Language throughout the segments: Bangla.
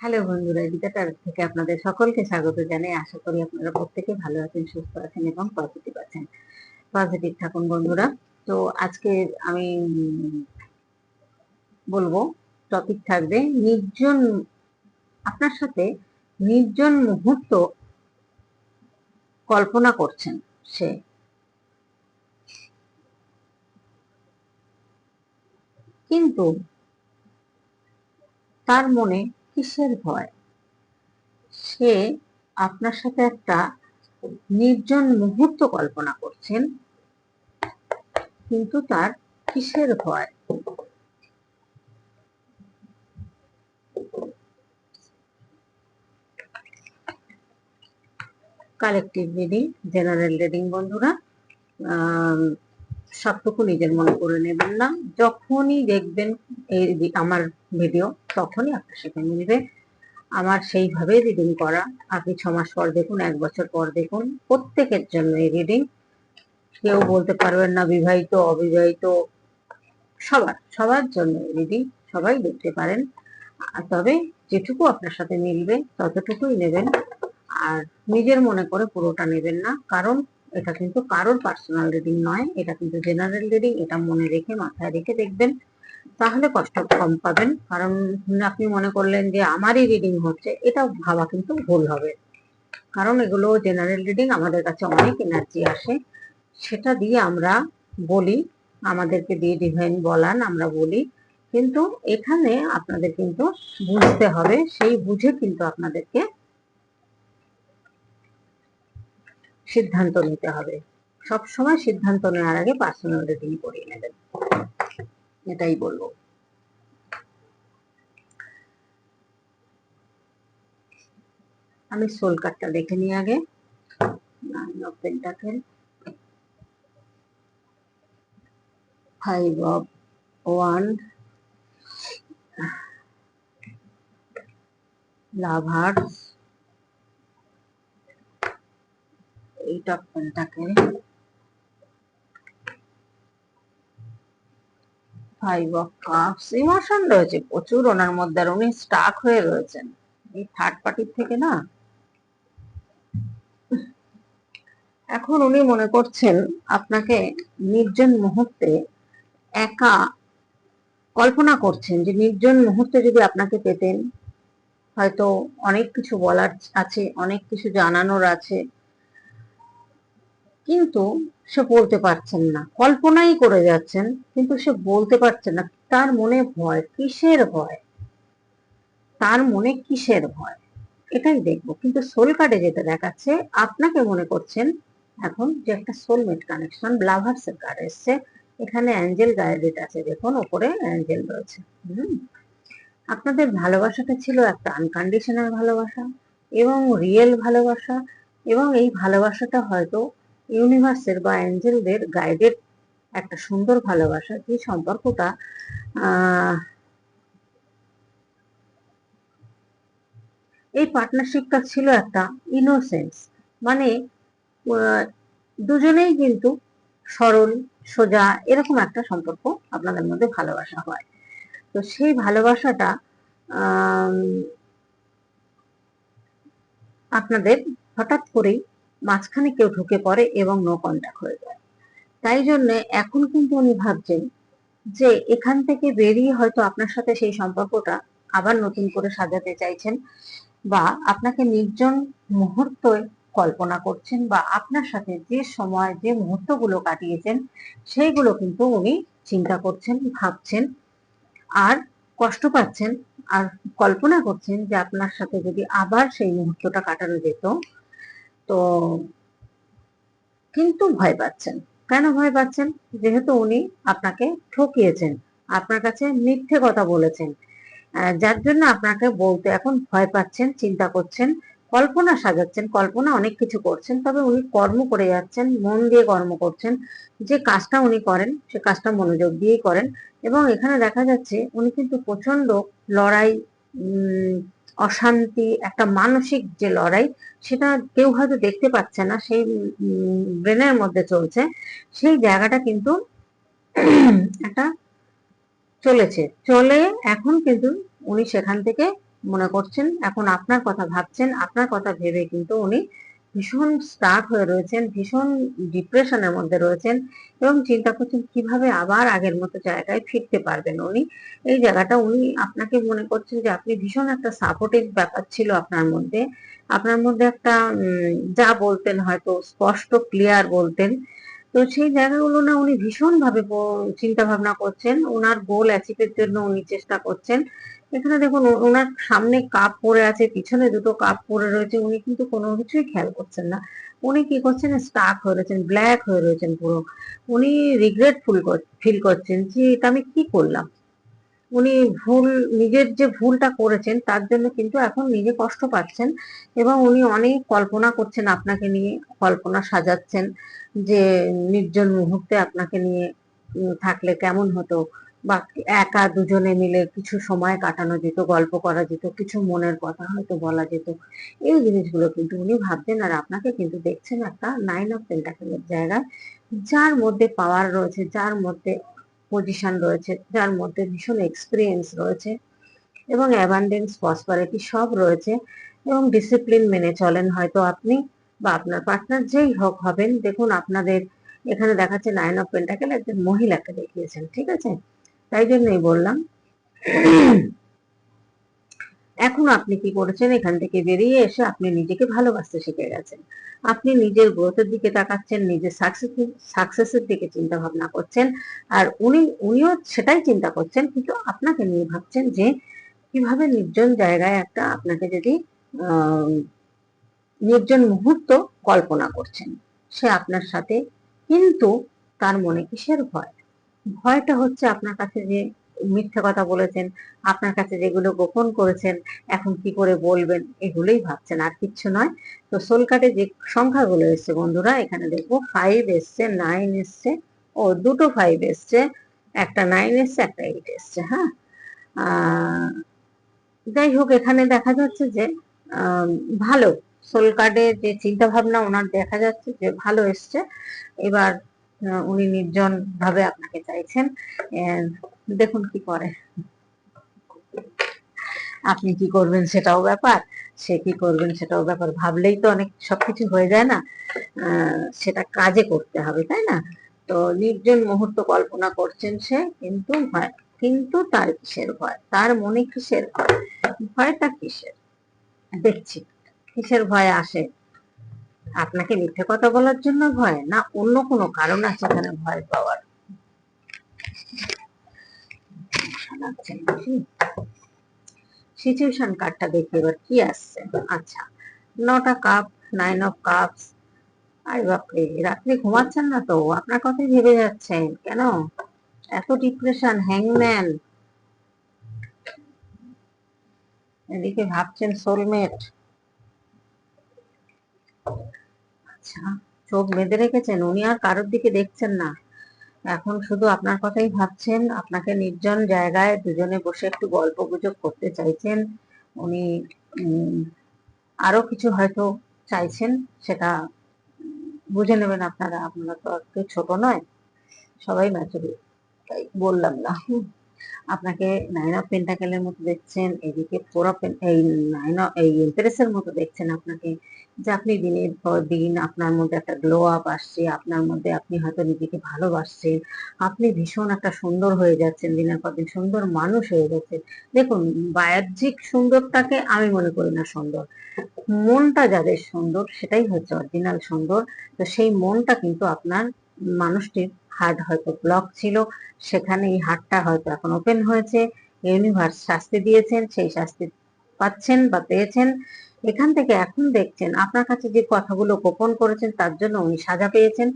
হ্যালো বন্ধুরা এডিটার থেকে আপনাদের সকলকে স্বাগত জানাই। আশা করি আপনারা প্রত্যেকে ভালো আছেন, সুস্থ আছেন এবং পজিটিভ আছেন। পজিটিভ থাকুন বন্ধুরা। তো আজকে আমি বলব টপিক থাকবে নির্জন, আপনার সাথে নির্জন মুহূর্ত কল্পনা করছেন সে। কিন্তু তার মনে কিসের ভয়। সে আপনার সাথে একটা নির্জন মুহূর্ত কল্পনা করছেন, কিন্তু তার কিসের ভয়? কালেকটিভ রিডিং জেনারেল রিডিং বন্ধুরা। সবটুকু নিজের মনে করে নেবেন না। যখনই দেখবেন এই আমার ভিডিও তখনই আপনার সাথে মিলবে আমার সেইভাবে রিডিং করা। আপনি ছ মাস পর দেখুন, এক বছর পর দেখুন, প্রত্যেকের জন্য এই রিডিং কেউ বলতে পারবেন না, বিবাহিত, অবিবাহিত, সবার সবার জন্য রিডিং সবাই দেখতে পারেন। তবে যেটুকু আপনার সাথে মিলবে, ততটুকুই নেবেন। আর নিজের মনে করে পুরোটা নেবেন না। কারণ এটা কিন্তু কারোর পার্সোনাল রিডিং নয়, এটা কিন্তু জেনারেল রিডিং এটা মনে রেখে মাথায় রেখে দেখবেন। তাহলে কষ্ট কম পাবেন, কারণ আপনি মনে করলেন যে আমারই রিডিং হচ্ছে এটা ভাবা কিন্তু ভুল হবে। কারণ এগুলো জেনারেল রিডিং আমাদের কাছে অনেক এনার্জি আসে। সেটা দিয়ে আমরা বলি, আমাদেরকে দিয়ে ডিভাইন বলান, আমরা বলি। কিন্তু এখানে আপনাদের কিন্তু বুঝতে হবে, সেই বুঝে কিন্তু আপনাদেরকে সিদ্ধান্ত নিতে হবে। সব সময় সিদ্ধান্ত নেওয়ার আগে পার্সোনাল রিডিং করিয়ে নেবেন। এটাই বলব। আমি সোল কার্ডটা দেখে নিই আগে। Nine of pentacle five of one lovers eight of pentacle five of cups emotion রয়েছে প্রচুর ওনার মধ্যে, আর উনি স্টাক হয়ে রয়েছেন। এই থার্ড পার্টির থেকে না। এখন উনি মনে করছেন আপনাকে নির্জন মুহূর্তে একা কল্পনা করছেন যে নির্জন মুহূর্তে যদি আপনাকে পেতেন, হয়তো অনেক কিছু বলার আছে, অনেক কিছু জানানোর আছে। কিন্তু সে বলতে পারছেন না। কল্পনাই করে যাচ্ছেন, কিন্তু সে বলতে পারছে না, তার মনে ভয়, কিসের ভয়? তার মনে কিসের ভয়? এটাই দেখব। কিন্তু সোল কার্ডে যেটা দেখাচ্ছে, আপনাকে মনে করছেন, এখন যে একটা সোলমেট কানেকশন ব্লাভার্স এর কার্ড এসছে। এখানে অ্যাঞ্জেল গাইডেড আছে, দেখুন, ওপরে অ্যাঞ্জেল রয়েছে। আপনাদের ভালোবাসাটা ছিল একটা আনকন্ডিশনাল ভালোবাসা এবং রিয়েল ভালোবাসা এবং এই ভালোবাসাটা হয়তো ইউনিভার্সের বা অ্যাঞ্জেলদের গাইডেড একটা সুন্দর ভালোবাসা। যে সম্পর্কটা এই পার্টনারশিপটা ছিল একটা ইনোসেন্স মানে দুজনেই কিন্তু সরল, সোজা, এরকম একটা সম্পর্ক আপনাদের মধ্যে ভালোবাসা হয়। তো সেই ভালোবাসাটা আপনাদের হঠাৎ করেই মাঝখানে কেউ ঢুকে পড়ে এবং নো কন্ট্যাক্ট হয়ে যায়। তাই জন্য এখন কিন্তু উনি ভাবছেন যে এখান থেকে বেরিয়ে হয়তো আপনার সাথে সেই সম্পর্কটা আবার নতুন করে সাজাতে চাইছেন বা আপনাকে নির্জন মুহূর্ত কল্পনা করছেন বা আপনার সাথে যে সময়, যে মুহূর্তগুলো কাটিয়েছেন সেইগুলো কিন্তু উনি চিন্তা করছেন, ভাবছেন আর কষ্ট পাচ্ছেন আর কল্পনা করছেন যে আপনার সাথে যদি আবার সেই মুহূর্তটা কাটানো যেত তো কিন্তু ভয় পাচ্ছেন। কেন ভয় পাচ্ছেন? যেহেতু উনি আপনাকে ঠকিয়েছেন, আপনার কাছে মিথ্যে কথা বলেছেন। যার জন্য আপনাকে বলতে এখন ভয় পাচ্ছেন, চিন্তা করছেন, কল্পনা সাজাচ্ছেন, কল্পনা অনেক কিছু করছেন, তবে উনি কর্ম করে যাচ্ছেন, মন দিয়ে কর্ম করছেন। যে কাজটা উনি করেন, সে কাজটা মনোযোগ দিয়েই করেন। এবং এখানে দেখা যাচ্ছে উনি কিন্তু প্রচণ্ড লড়াই অশান্তি, একটা মানসিক যে লড়াই, সেটা কেউ হয়তো দেখতে পাচ্ছে না, সেই ব্রেনের মধ্যে চলছে। সেই জায়গাটা কিন্তু একটা চলেছে। চলে এখন কিন্তু উনি সেখান থেকে মনে করছেন, এখন আপনার কথা ভাবছেন, আপনার কথা ভেবে কিন্তু উনি ভীষণ স্টাক হয়ে রয়েছেন, ভীষণ ডিপ্রেশনের মধ্যে রয়েছেন এবং চিন্তা করছেন কীভাবে আবার আগের মতো জায়গায় ফিরতে পারবেন উনি। এই জায়গাটা উনি আপনাকে মনে করছেন যে আপনি ভীষণ একটা সাপোর্টিভ ব্যাপার ছিল আপনার মধ্যে। আপনার মধ্যে একটা যা বলতেন হয়তো স্পষ্ট ক্লিয়ার বলতেন। তো সেই জায়গাগুলো না উনি ভীষণ ভাবে চিন্তা ভাবনা করছেন ওনার গোল অ্যাচিভের জন্য উনি চেষ্টা করছেন। এখানে দেখুন ওনার সামনে কাপ পরে আছে, পিছনে দুটো কাপ পরে রয়েছে, উনি কিন্তু কোনো কিছুই খেয়াল করছেন না। উনি কি করছেন স্টাক হয়ে রয়েছেন ব্ল্যাক হয়ে রয়েছেন পুরো। উনি রিগ্রেটফুল ফিল করছেন যে, এটা আমি কি করলাম? উনি ভুল, নিজের যে ভুলটা করেছেন, তার জন্য কিন্তু এখন নিজে কষ্ট পাচ্ছেন এবং উনি অনেক কল্পনা করছেন আপনাকে নিয়ে, কল্পনা সাজাচ্ছেন যে, নির্জন মুহূর্তে আপনাকে নিয়ে থাকলে কেমন হতো। বা একা দুজনে মিলে কিছু সময় কাটানো যেত, গল্প করা যেত, কিছু মনের কথা হয়তো বলা যেত। এই জিনিসগুলো কিন্তু উনি ভাবছেন আর আপনাকে কিন্তু দেখছেন একটা নাইন অফ পেন্টাকেলের জায়গায়, যার মধ্যে পাওয়ার রয়েছে, যার মধ্যে পজিশন রয়েছে, যার মধ্যে ভীষণ এক্সপিরিয়েন্স রয়েছে এবং অ্যাবান্ডেন্স প্রসপারিটি সব রয়েছে এবং ডিসিপ্লিন মেনে চলেন। হয়তো আপনি বা আপনার পার্টনার যেই হোক হবেন, দেখুন আপনাদের এখানে দেখাচ্ছে নাইন অফ পেন্টাকেল একজন মহিলাকে দেখিয়েছেন, ঠিক আছে? তাই জন্যই বললাম। এখন আপনি কি করেছেন? এখান থেকে বেরিয়ে এসে আপনি নিজেকে ভালোবাসতে শিখে গেছেন। আপনি নিজের গ্রোথের দিকে তাকাচ্ছেন, নিজের সাকসেস সাকসেসের দিকে চিন্তা ভাবনা করছেন, আর উনি, উনিও সেটাই চিন্তা করছেন, কিন্তু আপনাকে নিয়ে ভাবছেন যে কীভাবে নির্জন জায়গায় একটা আপনাকে যদি নির্জন মুহূর্ত কল্পনা করছেন, সে আপনার সাথে কিন্তু তার মনে কিসের ভয়? ভয়টা হচ্ছে আপনার কাছে যে মিথ্যা কথা বলেছেন, আপনার কাছে যেগুলো গোপন করেছেন, এখন কি করে বলবেন এগুলোই ভাবছেন আর কিচ্ছু নয়। তো সোল কার্ডে যে সংখ্যাগুলো এসছে বন্ধুরা, এখানে দেখব ফাইভ এসছে নাইন এসছে, ও দুটো ফাইভ এসছে, একটা নাইন এসছে, একটা এইট এসছে হ্যাঁ? যাই হোক, এখানে দেখা যাচ্ছে যে ভালো। সোল যে চিন্তা ভাবনা ওনার দেখা যাচ্ছে যে ভালো এসছে। এবার উনি নির্জন ভাবে আপনাকে চাইছেন। দেখুন কি করে। আপনি কি করবেন সেটাও ব্যাপার, সে কি করবেন সেটাও ব্যাপার। ভাবলেই তো অনেক সবকিছু হয়ে যায় না। সেটা কাজে করতে হবে, তাই না? তো নির্জন মুহূর্ত কল্পনা করছেন সে, কিন্তু ভয়, কিন্তু তার কিসের ভয়? তার মনে কিসের ভয়? ভয়টা কিসের? দেখছি, কিসের ভয় আসে? আপনাকে মিথ্যে কথা বলার জন্য ভয়, না অন্য কোনো কারণ আছে এখানে ভয় পাওয়ার? সিচুয়েশন কার্ডটা দেখি এবার কি আসছে। আচ্ছা নটা কাপ নাইন অফ কাপস আরে বাপরে, রাত্রে ঘুমাচ্ছেন না তো? আপনার কথাই ভেবে যাচ্ছেন, কেন? এত ডিপ্রেশন হ্যাংম্যান এদিকে ভাবছেন সোলমেট আচ্ছা চোখ বেঁধে রেখেছেন? উনি আর কারোর দিকে দেখছেন না। এখন শুধু আপনার কথাই ভাবছেন, আপনাকে নির্জন জায়গায় দুজনে বসে একটু গল্প গুজব করতে চাইছেন। উনি আরও কিছু হয়তো চাইছেন, সেটা বুঝে নেবেন আপনারা। আপনারা তো আর ছোট নয়, সবাই ম্যাচুরি তাই বললাম না। আপনাকে নাইন অফ পেন্টাকেলের মতো দেখছেন, এদিকে ফোর অফ এই নাইন এই এম্প্রেসের মতো দেখছেন আপনাকে, যে আপনি দিনের পর দিন আপনার মধ্যে একটা গ্লো আপ আসছে, আপনার মধ্যে আপনি হয়তো নিজেকে ভালোবাসছেন, আপনি ভীষণ একটা সুন্দর হয়ে যাচ্ছেন, দিনের পর দিন সুন্দর মানুষ হয়ে যাচ্ছেন। দেখুন, বাহ্যিক সুন্দরটাকে আমি মনে করি না সুন্দর। মনটা যাদের সুন্দর, সেটাই হচ্ছে অরিজিনাল সুন্দর। তো সেই মনটা কিন্তু আপনার মানুষটির হার্ট হয়তো ব্লক ছিল সেখানে এই হার্টটা হয়তো এখন ওপেন হয়েছে। ইউনিভার্স শাস্তি দিয়েছেন, সেই শাস্তি পাচ্ছেন বা পেয়েছেন। এখান থেকে এখন দেখছেন, আপনার কাছে যে কথাগুলো গোপন করেছেন, তার জন্য উনি সাজা পেয়েছেন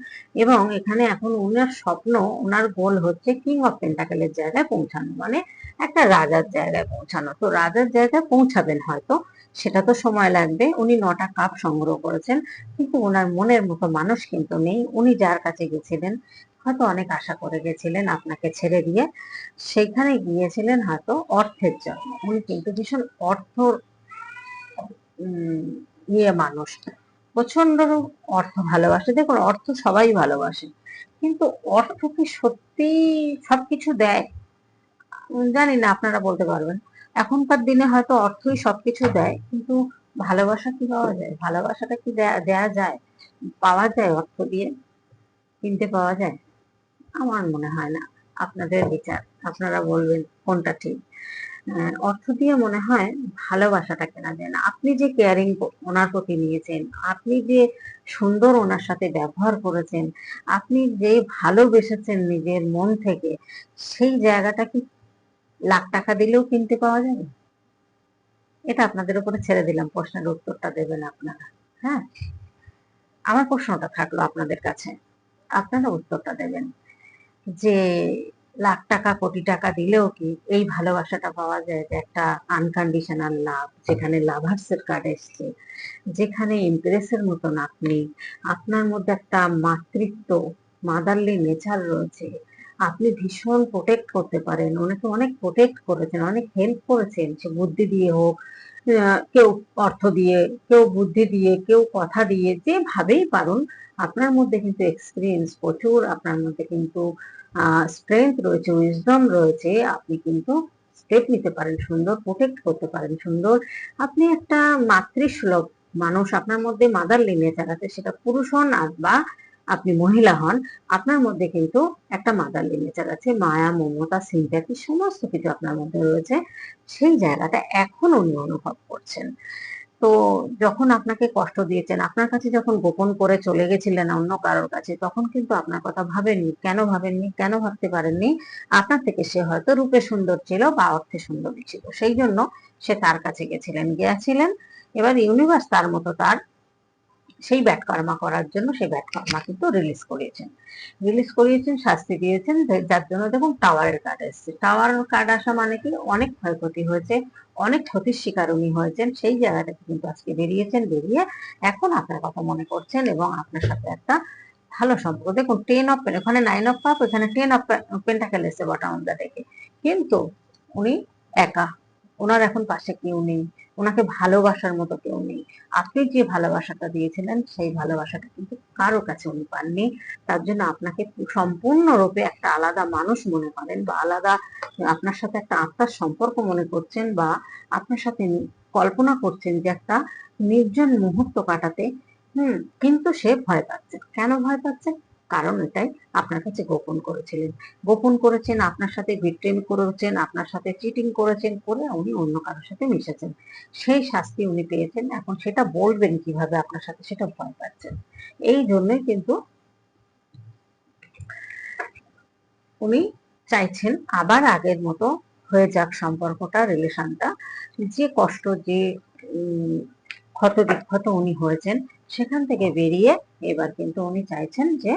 এবং এখানে এখন উনার স্বপ্ন ওনার গোল হচ্ছে কিং অফ পেন্টাকেলের জায়গায় পৌঁছানো মানে একটা রাজার জায়গায় পৌঁছানো। তো রাজার জায়গায় পৌঁছাবেন হয়তো সেটা তো সময় লাগবে। উনি নটা কাপ সংগ্রহ করেছেন, কিন্তু ওনার মনের মতো মানুষ কিন্তু নেই। উনি যার কাছে গেছিলেন, হয়তো অনেক আশা করে গেছিলেন আপনাকে ছেড়ে দিয়ে। সেখানে গিয়েছিলেন হয়তো অর্থের জন্য। উনি কিন্তু ভীষণ অর্থ ইয়ে মানুষ। প্রচণ্ড অর্থ ভালোবাসে। দেখুন, অর্থ সবাই ভালোবাসে, কিন্তু অর্থ কি সত্যি সবকিছু দেয়? জানি না, আপনারা বলতে পারবেন। এখনকার দিনে হয়তো অর্থই সবকিছু দেয়, কিন্তু ভালোবাসা কি পাওয়া যায়? ভালোবাসাটা কি দেয়া যায়? পাওয়া যায় অর্থ দিয়ে? কিনতে পাওয়া যায়? আমার মনে হয় না। আপনাদের বিচার, আপনারা বলবেন কোনটা ঠিক। অর্থ দিয়ে মনে হয় ভালোবাসাটা কেনা যায় না। আপনি যে কেয়ারিং ওনার প্রতি নিয়েছেন, আপনি যে সুন্দর ওনার সাথে ব্যবহার করেছেন, আপনি যে ভালোবেসেছেন নিজের মন থেকে, সেই জায়গাটা কি লাখ টাকা দিলেও কিনতে পাওয়া যাবে? এটা আপনাদের উপরে ছেড়ে দিলাম, প্রশ্নের উত্তরটা দেবেন আপনারা হ্যাঁ? আমার প্রশ্নটা থাকল আপনাদের কাছে, আপনারা উত্তরটা দেবেন যে লাখ টাকা, কোটি টাকা দিলেও কি এই ভালোবাসাটা পাওয়া যায় যে একটা আনকন্ডিশনাল লাভ যেখানে লাভার্সের কার্ড এসছে, যেখানে ইমপ্রেসের মতন আপনি, আপনার মধ্যে একটা মাতৃত্ব মাদারলি নেচার রয়েছে আপনি ভীষণ প্রোটেক্ট করতে পারেন। ওনাকে অনেক প্রোটেক্ট করেছেন, অনেক হেল্প করেছেন। সে বুদ্ধি দিয়ে হোক কেউ অর্থ দিয়ে, কেউ বুদ্ধি দিয়ে, কেউ কথা দিয়ে, যেভাবেই পারুন, আপনার মধ্যে কিন্তু এক্সপিরিয়েন্স প্রচুর, আপনার মধ্যে কিন্তু স্ট্রেংথ রয়েছে উইজডম রয়েছে। আপনি কিন্তু স্টেপ নিতে পারেন, সুন্দর প্রোটেক্ট করতে পারেন, সুন্দর। আপনি একটা মাতৃসুলভ মানুষ, আপনার মধ্যে মাদারলি নেচার আছে, সেটা পুরুষ হন বা আপনি মহিলা হন, আপনার মধ্যে কিন্তু একটা মাদারলি নেচার আছে, মায়া, মমতা সিম্প্যাথি সমস্ত কিছু আপনার মধ্যে রয়েছে, সেই জায়গাটা এখন উনি অনুভব করছেন। তো যখন আপনাকে কষ্ট দিয়েছেন, আপনার কাছে যখন গোপন করে চলে গেছিলেন অন্য কারোর কাছে, তখন কিন্তু আপনার কথা ভাবেননি, কেন ভাবেননি, কেন ভাবতে পারেননি, আপনার থেকে সে হয়তো রূপে সুন্দর ছিল বা অর্থে সুন্দরী ছিল, সেই জন্য সে তার কাছে গেছিলেন, গিয়েছিলেন, এবার ইউনিভার্স তার মতো তার সেই ব্যাট কর্মা করার জন্য সেই ব্যাট কর্মা কিন্তু রিলিজ করিয়েছেন। রিলিজ করিয়েছেন, শাস্তি দিয়েছেন যার জন্য দেখুন টাওয়ারের কার্ড এসেছে। টাওয়ার কার্ড আসা মানে কি? অনেক ক্ষয়ক্ষতি হয়েছে, অনেক ক্ষতির শিকার উনি হয়েছেন, সেই জায়গা থেকে কিন্তু আজকে বেরিয়েছেন, বেরিয়ে এখন আপনার কথা মনে করছেন এবং আপনার সাথে একটা ভালো সম্পর্ক। দেখুন টেন অফ পেন ওখানে নাইন অফ কাপ এখানে টেন অফ পেন্টাকেল এসে অফ দ্য ডেকে কিন্তু উনি একা। ওনার এখন পাশে কেউ নেই, ওনাকে ভালোবাসার মতো কেউ নেই। আপনি যে ভালোবাসাটা দিয়েছিলেন, সেই ভালোবাসাটা কিন্তু কারও কাছে উনি পাননি। তার জন্য আপনাকে সম্পূর্ণরূপে একটা আলাদা মানুষ মনে করেন বা আলাদা আপনার সাথে একটা আত্মার সম্পর্ক মনে করছেন বা আপনার সাথে কল্পনা করছেন যে একটা নির্জন মুহূর্ত কাটাতে, হুম, কিন্তু সে ভয় পাচ্ছে। কেন ভয় পাচ্ছে? কারণ এটাই আপনার কাছে গোপন করেছিলেন। গোপন করেছেন, আপনার সাথে বিট্রেন করেছেন, আপনার সাথে চিটিং করেছেন করে উনি অন্য কারোর সাথে মিশেছেন। সেই শাস্তি উনি পেয়েছেন, এখন সেটা বলবেন কীভাবে আপনার সাথে সেটা ভয় পাচ্ছেন এই জন্যই কিন্তু উনি চাইছেন আবার আগের মতো হয়ে যাক সম্পর্কটা, রিলেশনটা। যে কষ্ট, যে ক্ষত বিক্ষত উনি হয়েছেন, সেখান থেকে বেরিয়ে এবার কিন্তু উনি চাইছেন যে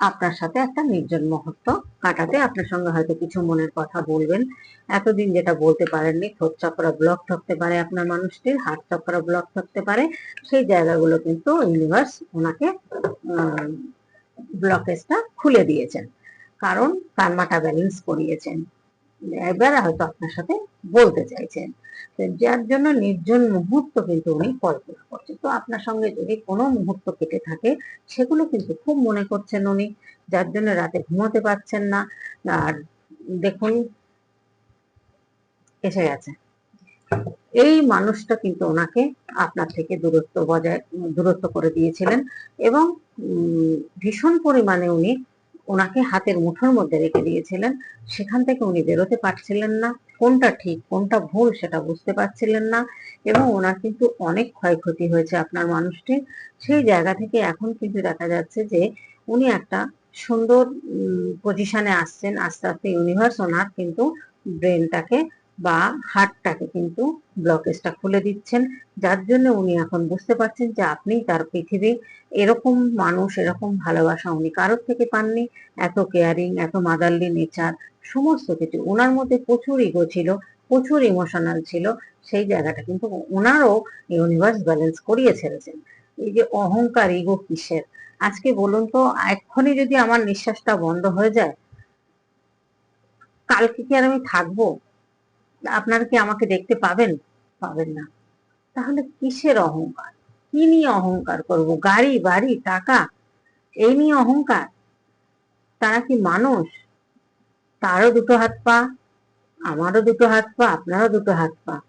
আপনার সাথে একটা নির্জন মুহূর্ত কাটাতে আপনার সঙ্গে হয়তো কিছু মনের কথা বলবেন। এতদিন যেটা বলতে পারেননি, ঠোঁট চক্রা ব্লক থাকতে পারে আপনার মানুষটির, হাত চক্রা ব্লক থাকতে পারে। সেই জায়গাগুলো কিন্তু ইউনিভার্স ওনাকে ব্লকেজটা খুলে দিয়েছেন। কারণ কার্মাটা ব্যালেন্স করিয়েছেন। এবার হয়তো আপনার সাথে বলতে চাইছেন। যার জন্য নির্জন মুহূর্ত কিন্তু উনি কল্পনা করছেন। তো আপনার সঙ্গে যদি কোনো মুহূর্ত কেটে থাকে, সেগুলো কিন্তু খুব মনে করছেন উনি, যার জন্য রাতে ঘুমোতে পারছেন না। আর দেখুন, এসে গেছে। এই মানুষটা কিন্তু ওনাকে আপনার থেকে দূরত্ব বজায়, দূরত্ব করে দিয়েছিলেন এবং ভীষণ পরিমাণে উনি ওনাকে হাতের মুঠোর মধ্যে রেখে দিয়েছিলেন। সেখান থেকে উনি বেরোতে পারছিলেন না। কোনটা ঠিক, কোনটা ভুল সেটা বুঝতে পারছিলেন না এবং ওনার কিন্তু অনেক ক্ষয়ক্ষতি হয়েছে আপনার মানুষটির সেই জায়গা থেকে এখন কিন্তু দেখা যাচ্ছে যে উনি একটা সুন্দর পজিশনে আসছেন। আস্তে আস্তে ইউনিভার্স ওনার কিন্তু ব্রেনটাকে বা হার্টটাকে কিন্তু ব্লকেজটা খুলে দিচ্ছেন। যার জন্য উনি এখন বুঝতে পারছেন যে আপনি তার পৃথিবী এরকম মানুষ, এরকম ভালোবাসা উনি কারোর থেকে পাননি। এত কেয়ারিং এত মাদারলি নেচার সমস্ত কিছু। ওনার মধ্যে প্রচুর ইগো ছিল, প্রচুর ইমোশনাল ছিল। সেই জায়গাটা কিন্তু ওনারও ইউনিভার্স ব্যালেন্স করিয়ে ছেড়েছেন। এই যে অহংকার ইগো কিসের? আজকে বলুন তো, এক্ষুনি যদি আমার নিঃশ্বাসটা বন্ধ হয়ে যায়, কালকে কি আর আমি থাকব? আপনারা কি আমাকে দেখতে পাবেন? পাবেন না। তাহলে কিসের অহংকার? কি নিয়ে অহংকার করব? গাড়ি, বাড়ি, টাকা? এই নিয়ে অহংকার? তারা কি মানুষ? তারও দুটো হাত পা? আমারও দুটো হাত পা? আপনারও দুটো হাত পা?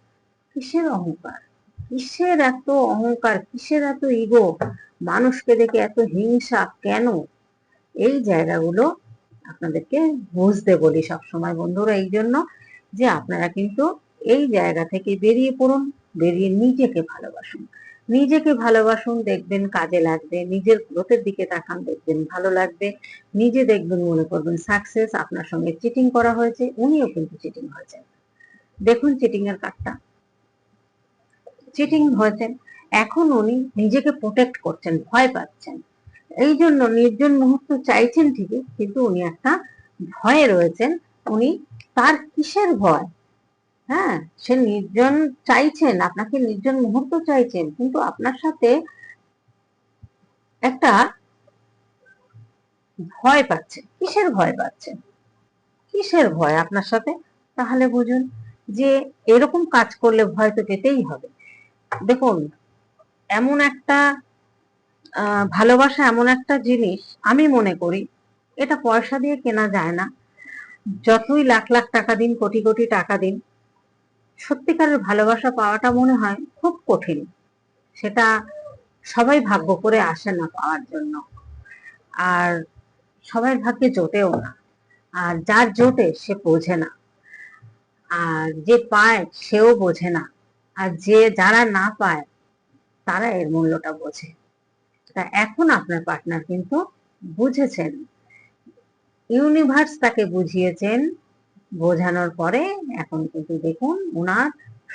কিসের অহংকার? কিসের এত অহংকার? কিসের এত ইগো মানুষকে দেখে এত হিংসা কেন? এই জায়গাগুলো আপনাদেরকে বুঝতে বলি সবসময় বন্ধুরা। এই জন্য যে আপনারা কিন্তু এই জায়গা থেকে বেরিয়ে পড়ুন, বেরিয়ে নিজেকে ভালোবাসুন। নিজেকে ভালোবাসুন, দেখবেন কাজে লাগবে, নিজের গ্রোথের দিকে তাকান, দেখবেন ভালো লাগবে। নিজে দেখবেন, মনে করবেন সাকসেস আপনার সঙ্গে চিটিং করা হয়েছে, উনিও কিন্তু চিটিং হয়েছেন। দেখুন চিটিং এর কার্ডটা চিটিং হয়েছেন। এখন উনি নিজেকে প্রোটেক্ট করছেন, ভয় পাচ্ছেন। এই জন্য নির্জন মুহূর্ত চাইছেন ঠিকই, কিন্তু উনি একটা ভয়ে রয়েছেন। উনি তার কিসের ভয়? হ্যাঁ সে নির্জন চাইছেন, আপনাকে নির্জন মুহূর্ত চাইছেন, কিন্তু আপনার সাথে একটা ভয় পাচ্ছে। কিসের ভয় পাচ্ছে? কিসের ভয় আপনার সাথে? তাহলে বুঝুন যে এরকম কাজ করলে ভয় তো পেতেই হবে। দেখুন, এমন একটা ভালোবাসা এমন একটা জিনিস আমি মনে করি, এটা পয়সা দিয়ে কেনা যায় না। যতই লাখ লাখ টাকা দিন, কোটি কোটি টাকা দিন, সত্যিকারের ভালোবাসা পাওয়াটা মনে হয় খুব কঠিন। সেটা সবাই ভাগ্য করে আসে না পাওয়ার জন্য। আর সবাই ভাগ্যে জোটেও না। আর যার জোটে সে বোঝে না। আর যে পায় সেও বোঝে না। আর যে যারা না পায়, তারা এর মূল্যটা বোঝে। তা এখন আপনার পার্টনার কিন্তু বুঝেছেন ইউনিভার্স তাকে বুঝিয়েছেন, বোঝানোর পরে এখন কিন্তু দেখুন ওনার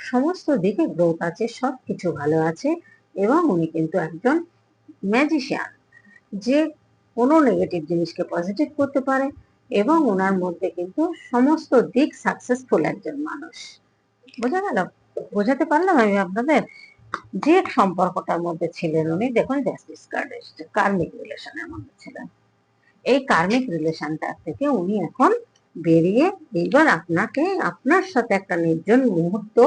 সমস্ত দিকে গ্রোথ আছে সব কিছু ভালো আছে এবং উনি কিন্তু একজন ম্যাজিশিয়ান যে কোনো নেগেটিভ জিনিসকে পজিটিভ করতে পারে এবং ওনার মধ্যে কিন্তু সমস্ত দিক সাকসেসফুল একজন মানুষ। বোঝা গেল? বোঝাতে পারলাম আমি আপনাদের? যে সম্পর্কটার মধ্যে ছিলেন উনি, দেখুন জাস্টিস কার্ড এসছে কার্মিক রিলেশনের মধ্যে ছিলেন? এই কার্মিক রিলেশনটা থেকে উনি এখন বেরিয়ে এইবার আপনাকে আপনার সাথে একটা নির্জন মুহূর্ত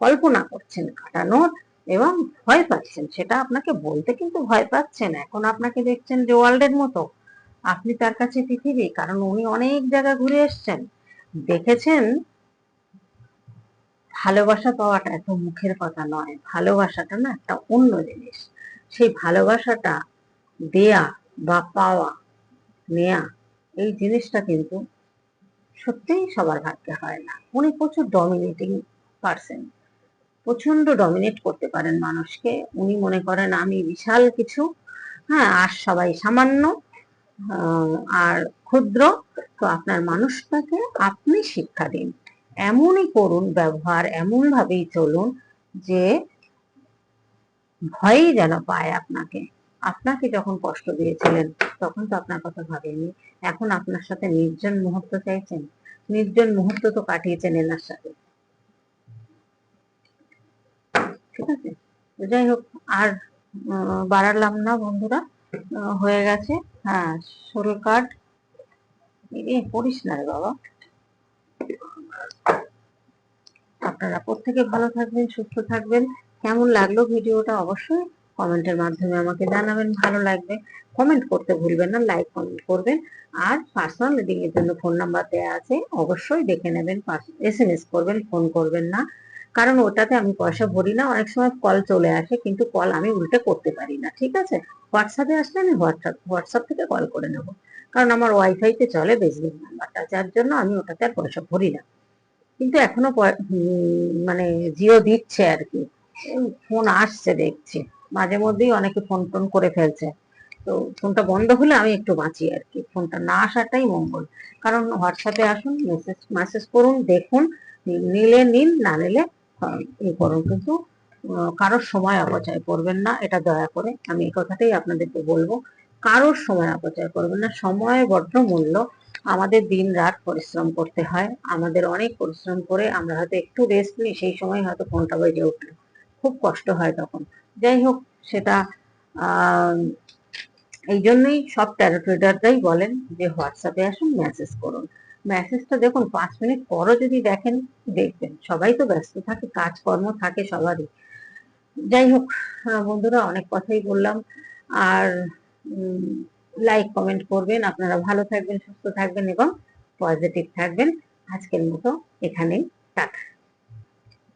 কল্পনা করছেন, কাটানোর এবং ভয় পাচ্ছেন। সেটা আপনাকে বলতে কিন্তু ভয় পাচ্ছেন। এখন আপনাকে দেখছেন যে ওয়ার্ল্ডের মতো। আপনি তার কাছে পৃথিবী, কারণ উনি অনেক জায়গা ঘুরে এসছেন। দেখেছেন? ভালোবাসা পাওয়াটা এত মুখের কথা নয়। ভালোবাসাটা না একটা অন্য জিনিস। সেই ভালোবাসাটা দেয়া বা পাওয়া নেয়া, এই জিনিসটা কিন্তু সত্যিই সবার ভাগ্যে হয় না। উনি প্রচুর ডমিনেটিং পারসন প্রচণ্ড ডমিনেট করতে পারেন মানুষকে। উনি মনে করেন, আমি বিশাল কিছু হ্যাঁ আর সবাই সামান্য আর ক্ষুদ্র, তো আপনার মানুষটাকে আপনি শিক্ষা দিন। এমনই করুন, ব্যবহার এমন ভাবেই চলুন যে ভয়ই যেন পায় আপনাকে। আপনাকে যখন কষ্ট দিয়েছিলেন, তখন তো আপনার কথা ভাবেননি। এখন আপনার সাথে নির্জন মুহূর্ত চাইছেন? নির্জন মুহূর্ত তো কাটিয়েছেন এনার সাথে। ঠিক আছে? যাই হোক, আর বাড়ালাম না বন্ধুরা। হয়ে গেছে। হ্যাঁ ষোলো কার্ড। এ, পড়িস না রে বাবা। আপনারা প্রত্যেকে ভালো থাকবেন, সুস্থ থাকবেন। কেমন লাগল ভিডিওটা? অবশ্যই কমেন্টের মাধ্যমে আমাকে জানাবেন, ভালো লাগবে। কমেন্ট করতে ভুলবেন না লাইক কমেন্ট করবেন। আর পার্সোনাল রিডিং এর জন্য ফোন নাম্বার দেওয়া আছে, অবশ্যই দেখে নেবেন এস এম এস করবেন ফোন করবেন না। কারণ ওটাতে আমি পয়সা ভরি না, অনেক সময় কল চলে আসে, কিন্তু কল আমি উল্টে করতে পারি না, ঠিক আছে? হোয়াটসঅ্যাপে আসলে আমি হোয়াটসঅ্যাপ হোয়াটসঅ্যাপ থেকে কল করে নেব। কারণ আমার ওয়াইফাইতে চলে বেসবিল নাম্বারটা যার জন্য আমি ওটাতে আর পয়সা ভরি না। কিন্তু এখনও মানে জিও দিচ্ছে আর কি। ফোন আসছে দেখছি। মাঝে মধ্যেই অনেকে ফোন টোন করে ফেলছে। তো ফোনটা বন্ধ হলে আমি একটু বাঁচি আর কি। ফোনটা না আসাটাই মঙ্গল। কারণ হোয়াটসঅ্যাপে আসুন মেসেজ মেসেজ করুন, দেখুন, নিলে নিন, না নিলে ই করুন। কিন্তু কারোর সময় অপচয় করবেন না, এটা দয়া করে। আমি এই কথাটাই আপনাদেরকে বলব। কারোর সময় অপচয় করবেন না। সময় বড্ড মূল্য। আমাদের দিন রাত পরিশ্রম করতে হয়। আমাদের অনেক পরিশ্রম করে আমরা হয়তো একটু রেস্ট নিই, সেই সময় হয়তো ফোনটা বেজে উঠল। খুব কষ্ট হয় তখন। যাই হোক, সেটা এই জন্যই সব ট্যারো ট্রেডাররাই বলেন যে হোয়াটসঅ্যাপে আসুন মেসেজ করুন। মেসেজটা দেখুন, পাঁচ মিনিট পরও যদি দেখেন, দেখবেন। সবাই তো ব্যস্ত থাকে, কাজকর্ম থাকে সবারই। যাই হোক বন্ধুরা, অনেক কথাই বললাম। আর লাইক কমেন্ট করবেন। আপনারা ভালো থাকবেন, সুস্থ থাকবেন এবং পজিটিভ থাকবেন। আজকের মতো এখানেই, টাটা।